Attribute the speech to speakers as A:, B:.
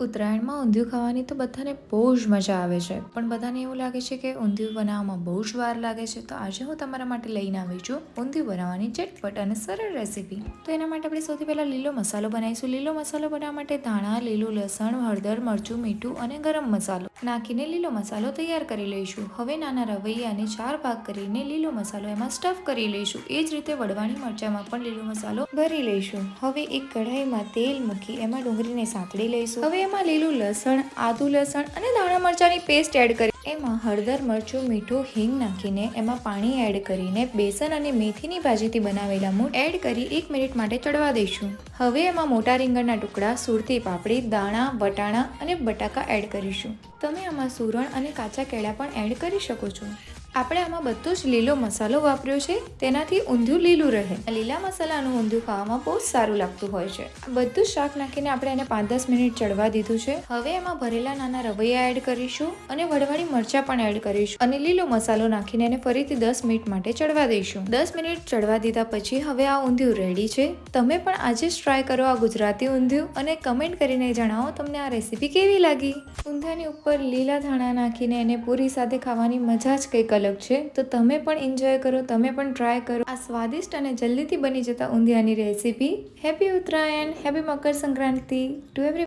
A: ઉત્તરાયણમાં ઊંધિયું ખાવાની તો બધાને બહુ જ મજા આવે છે. પણ બધાને એવું લાગે છે કે ઊંધિયું બનાવવામાં બહુ જ વાર લાગે છે. તો આજે હું તમારા માટે લઈને આવી છું ઊંધિયું બનાવવાની ચટપટ અને સરળ રેસીપી. તો એના માટે આપણે સૌથી પહેલાં લીલો મસાલો બનાવીશું. લીલો મસાલો બનાવવા માટે ધાણા, લીલું લસણ, હળદર, મરચું, મીઠું અને ગરમ મસાલો નાખીને લીલો મસાલો તૈયાર કરી લઈશું. હવે નાના રવૈયાને ચાર ભાગ કરીને લીલો મસાલો એમાં સ્ટફ કરી લઈશું. એ જ રીતે વડવાણી મરચામાં પણ લીલો મસાલો ભરી લઈશું. હવે એક કઢાઈમાં તેલ મૂકી એમાં ડુંગળીને સાંતળી લઈશું. હવે એમાં લીલું લસણ, આદુ લસણ અને ધાણા મરચાંની પેસ્ટ એડ કરી. એમાં હળદર, મરચું, મીઠું, હિંગ નાખીને એમાં પાણી એડ કરીને બેસન અને મેથીની ભાજીથી બનાવેલા મૂળ એડ કરી એક મિનિટ માટે ચડવા દઈશું. હવે એમાં મોટા રીંગણના ટુકડા, સુરતી પાપડી, દાણા, વટાણા અને બટાકા એડ કરીશું. તમે આમાં સુરણ અને કાચા કેળા પણ એડ કરી શકો છો. આપણે આમાં બધો જ લીલો મસાલો વાપર્યો છે, તેનાથી ઊંધિયું લીલું રહે. લીલા મસાલાનું ઊંધિયું ખાવામાં બહુ જ સારું લાગતું હોય છે. બધું શાક નાખીને આપણે એને પાંચ દસ મિનિટ ચડવા દીધું છે. હવે એમાં ભરેલા નાના રવૈયા એડ કરીશું અને વડવાળી મરચાં પણ એડ કરીશું. અને લીલો મસાલો નાખીને એને ફરીથી દસ મિનિટ માટે ચડવા દઈશું. દસ મિનિટ ચડવા દીધા પછી હવે આ ઊંધિયું રેડી છે. તમે પણ આજે જ ટ્રાય કરો આ ગુજરાતી ઊંધિયું અને કમેન્ટ કરીને જણાવો તમને આ રેસીપી કેવી લાગી? ઊંધાની ઉપર લીલા ધાણા નાખીને એને પૂરી સાથે ખાવાની મજા જ કંઈક અલગ છે. તો તમે પણ એન્જોય કરો, તમે પણ ટ્રાય કરો. આ સ્વાદિષ્ટ અને જલ્દીથી બની જતા ઊંધિયાની recipe happy Uttarayan happy Makar Sankranti to every